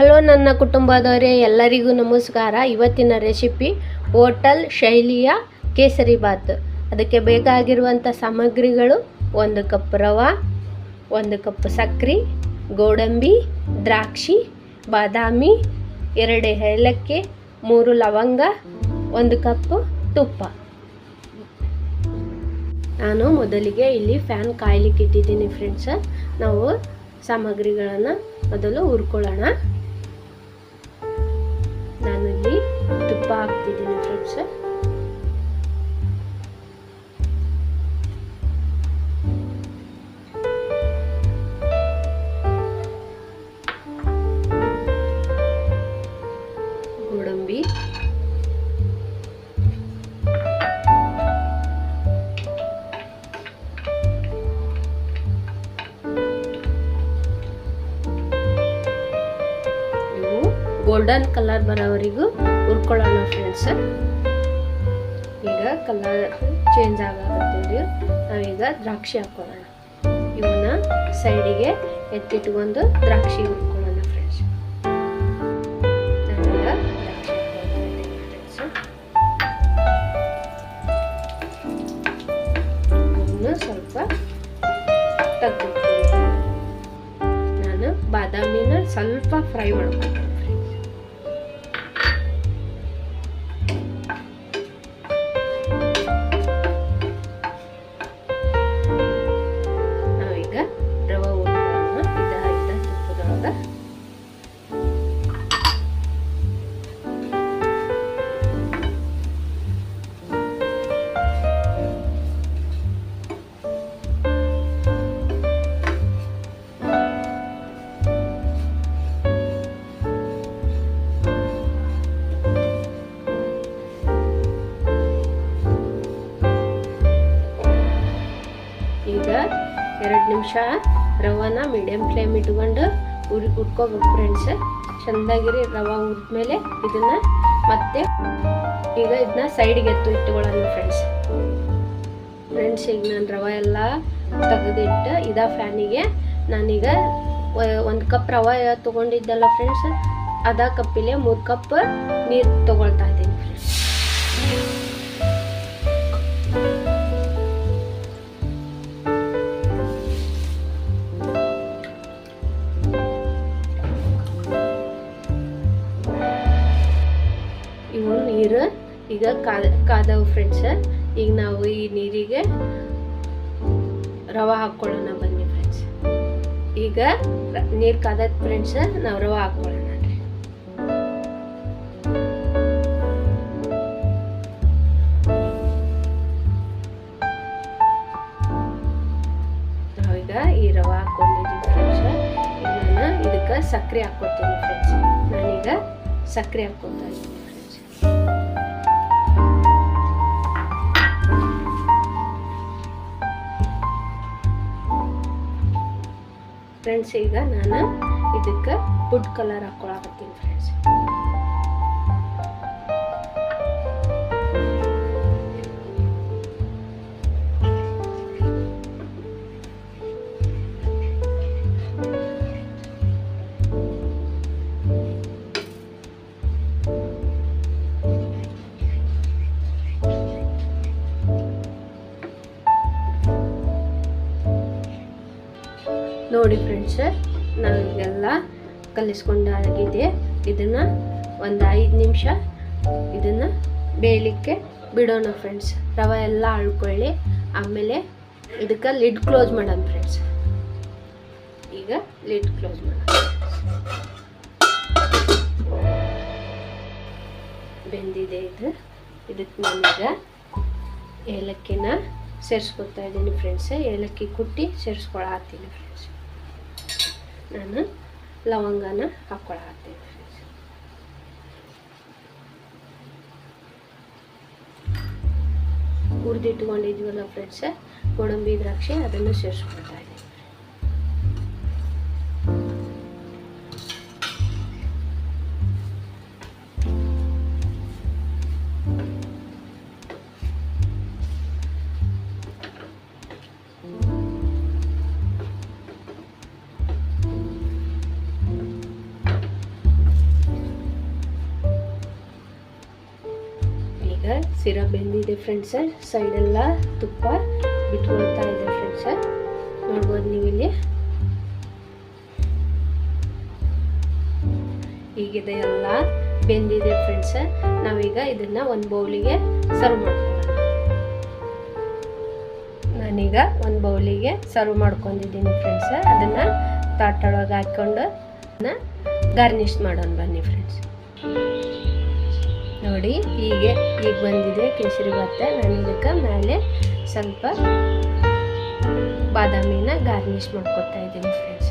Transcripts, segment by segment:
Hello ನನ್ನ ಕುಟುಂಬದವರೇ, ಎಲ್ಲರಿಗೂ ನಮಸ್ಕಾರ. ಇವತ್ತಿನ ರೆಸಿಪಿ ಹೋಟಲ್ ಶೈಲಿಯ ಕೇಸರಿ ಬಾತ್. ಅದಕ್ಕೆ ಬೇಕಾಗಿರುವಂಥ ಸಾಮಗ್ರಿಗಳು ಒಂದು ಕಪ್ ರವೆ, ಒಂದು ಕಪ್ ಸಕ್ರೆ, ಗೋಡಂಬಿ, ದ್ರಾಕ್ಷಿ, ಬಾದಾಮಿ, ಎರಡು ಏಲಕ್ಕಿ, ಮೂರು ಲವಂಗ, ಒಂದು ಕಪ್ ತುಪ್ಪ. ನಾನು ಮೊದಲಿಗೆ ಇಲ್ಲಿ ಫ್ಯಾನ್ ಕಾಯ್ಲಿಕ್ಕೆ ಇಟ್ಟಿದ್ದೀನಿ ಫ್ರೆಂಡ್ಸ್. ನಾವು ಸಾಮಗ್ರಿಗಳನ್ನು ಮೊದಲು ಹುರ್ಕೊಳ್ಳೋಣ. ಫ್ರೆಂಡ್ಸ್ ಗೋಡಂಬಿ ಗೋಲ್ಡನ್ ಕಲರ್ ಬರೋವರೆಗೂ. ಹುರ್ಕೊಳ್ಳೋಣ ಫ್ರೆಂಡ್ಸ್ ಈಗ ಕಲರ್ ಚೇಂಜ್ ಆಗಾಕತ್ತೀವಿ ನಾವೀಗ ದ್ರಾಕ್ಷಿ ಹಾಕೊಳ್ಳೋಣ ಇವನ್ನ ಸೈಡಿಗೆ ಎತ್ತಿಟ್ಕೊಂಡು ದ್ರಾಕ್ಷಿ ಹುಡ್ಕೊಳ್ಳೋಣ ಫ್ರೆಂಡ್ಸ್ ನಾನೀಗ ಸ್ವಲ್ಪ ತೆಗೆದಿಟ್ಕೊಳ್ಳಿ ನಾನು ಬಾದಾಮಿನ ಸ್ವಲ್ಪ ಫ್ರೈ ಮಾಡ್ಕೊತೀನಿ. ಎರಡು ನಿಮಿಷ ರವಾನ ಮೀಡಿಯಮ್ ಫ್ಲೇಮ್ ಇಟ್ಕೊಂಡು ಉರಿ ಉಟ್ಕೋಬೇಕು ಫ್ರೆಂಡ್ಸ್ ಚೆಂದಾಗಿರಿ ರವೆ ಹುರಿದ್ಮೇಲೆ ಇದನ್ನು ಮತ್ತೆ ಈಗ ಇದನ್ನ ಸೈಡ್ಗೆ ಎತ್ತು ಇಟ್ಕೊಳ್ಳೋಣ ಫ್ರೆಂಡ್ಸ್ ಫ್ರೆಂಡ್ಸ್ ಈಗ ನಾನು ರವೆ ಎಲ್ಲ ತೆಗೆದಿಟ್ಟು ಇದ ಫ್ಯಾನಿಗೆ ನಾನೀಗ ಒಂದು ಕಪ್ ರವೆ ತೊಗೊಂಡಿದ್ದಲ್ಲ ಫ್ರೆಂಡ್ಸ್ ಅದ ಕಪ್ಪಿಲೆ ಮೂರು ಕಪ್ ನೀರು ತೊಗೊಳ್ತಾ ಇದ್ದೀನಿ ಫ್ರೆಂಡ್ಸ್ ಈಗ ಕಾದ, ಕಾದವು ಫ್ರೆಂಡ್ಸ್ ಈಗ ನಾವು ಈ ನೀರಿಗೆ ರವೆ ಹಾಕ್ಕೊಳ್ಳೋಣ ಬನ್ನಿ ಫ್ರೆಂಡ್ಸ್ ಈಗ ನೀರು ಕಾದ ಫ್ರೆಂಡ್ಸ್ ನಾವು ರವೆ ಹಾಕ್ಕೊಳ್ಳೋಣ ನಾವೀಗ ಈ ರವೆ ಫ್ರೆಂಡ್ಸ್ ನಾನು ಇದಕ್ಕೆ ಸಕ್ಕರೆ ಹಾಕ್ಕೊತೀನಿ ಫ್ರೆಂಡ್ಸ್ ನಾನೀಗ ಸಕ್ಕರೆ ಹಾಕ್ಕೊತಾ ಇದ್ದೀನಿ. ಫ್ರೆಂಡ್ಸ್ ಫ್ರೆಂಡ್ಸ್ ಈಗ ನಾನು ಇದಕ್ಕೆ ಫುಡ್ ಕಲರ್ ಹಾಕೊಳಕತ್ತೀನಿ ಫ್ರೆಂಡ್ಸ್ ನೋಡಿ ಫ್ರೆಂಡ್ಸ್ ನನಗೆಲ್ಲ ಕಲಿಸ್ಕೊಂಡಾಗಿದೆ. ಇದನ್ನು ಒಂದು ಐದು ನಿಮಿಷ ಇದನ್ನು ಬೇಯಲಿಕ್ಕೆ ಬಿಡೋಣ ಫ್ರೆಂಡ್ಸ್ ರವೆ ಎಲ್ಲ ಅಳ್ಕೊಳ್ಳಿ. ಆಮೇಲೆ ಇದಕ್ಕೆ ಲಿಡ್ ಕ್ಲೋಸ್ ಮಾಡೋಣ ಫ್ರೆಂಡ್ಸ್ ಈಗ ಲಿಡ್ ಕ್ಲೋಸ್ ಮಾಡೋಣ. ಬೆಂದಿದೆ ಇದು. ಇದಕ್ಕೆ ನಾನೀಗ ಏಲಕ್ಕಿನ ಸೇರಿಸ್ಕೊತಾ ಇದ್ದೀನಿ ಫ್ರೆಂಡ್ಸ್ ಏಲಕ್ಕಿ ಕುಟ್ಟಿ ಸೇರಿಸ್ಕೊಳತ್ತೀನಿ ಫ್ರೆಂಡ್ಸ್ ನಾನು ಲವಂಗನ ಹಾಕ್ಕೊಳತ್ತೀನಿ ಫ್ರೆಂಡ್ಸ್ ಹುರಿದಿಟ್ಕೊಂಡಿದ್ವಲ್ಲ ಫ್ರೆಂಡ್ಸ ಗೋಡಂಬಿ ದ್ರಾಕ್ಷಿ ಅದನ್ನು ಸೇರಿಸ್ಕೊಳ್ತಾ ಇದ್ದೀನಿ ಸಿರಾ. ಬೆಂದಿದೆ ಫ್ರೆಂಡ್ಸ ಸೈಡೆಲ್ಲ ತುಪ್ಪ ಬಿಟ್ಕೊಳ್ತಾ ಇದೆ ಫ್ರೆಂಡ್ಸ ನೋಡ್ಬೋದು ನೀವು ಇಲ್ಲಿ. ಹೀಗಿದೆ ಎಲ್ಲ ಬೆಂದಿದೆ ಫ್ರೆಂಡ್ಸ ನಾವೀಗ ಇದನ್ನ ಒಂದು ಬೌಲಿಗೆ ಸರ್ವ್ ಮಾಡ್ಕೊಳ್ಳೋಣ. ನಾನೀಗ ಒಂದು ಬೌಲಿಗೆ ಸರ್ವ್ ಮಾಡ್ಕೊಂಡಿದ್ದೀನಿ ಫ್ರೆಂಡ್ಸ ಅದನ್ನ ತಾಟೊಳಗೆ ಹಾಕ್ಕೊಂಡು ಗಾರ್ನಿಷ್ ಮಾಡೋಣ ಬನ್ನಿ ಫ್ರೆಂಡ್ಸ್ ನೋಡಿ, ಹೀಗೆ ಈಗ ಬಂದಿದೆ ಕೇಸರಿ ಭಾತ ನಾನು ಇದಕ್ಕೆ ಮೇಲೆ ಸ್ವಲ್ಪ ಬಾದಾಮಿನ ಗಾರ್ನಿಷ್ ಮಾಡ್ಕೊತಾ ಇದ್ದೀನಿ ಫ್ರೆಂಡ್ಸ್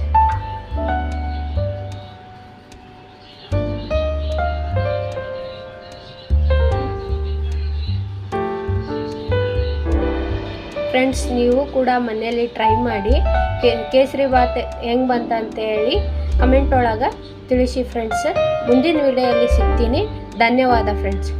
ಫ್ರೆಂಡ್ಸ್ ನೀವು ಕೂಡ ಮನೆಯಲ್ಲಿ ಟ್ರೈ ಮಾಡಿ ಕೇಸರಿ ಬಾತ್ ಹೆಂಗೆ ಬಂತ ಅಂತ ಹೇಳಿ ಕಮೆಂಟ್ ಒಳಗೆ ತಿಳಿಸಿ ಫ್ರೆಂಡ್ಸ್ ಮುಂದಿನ ವಿಡಿಯೋಯಲ್ಲಿ ಸಿಗ್ತೀನಿ. ಧನ್ಯವಾದ ಫ್ರೆಂಡ್ಸ್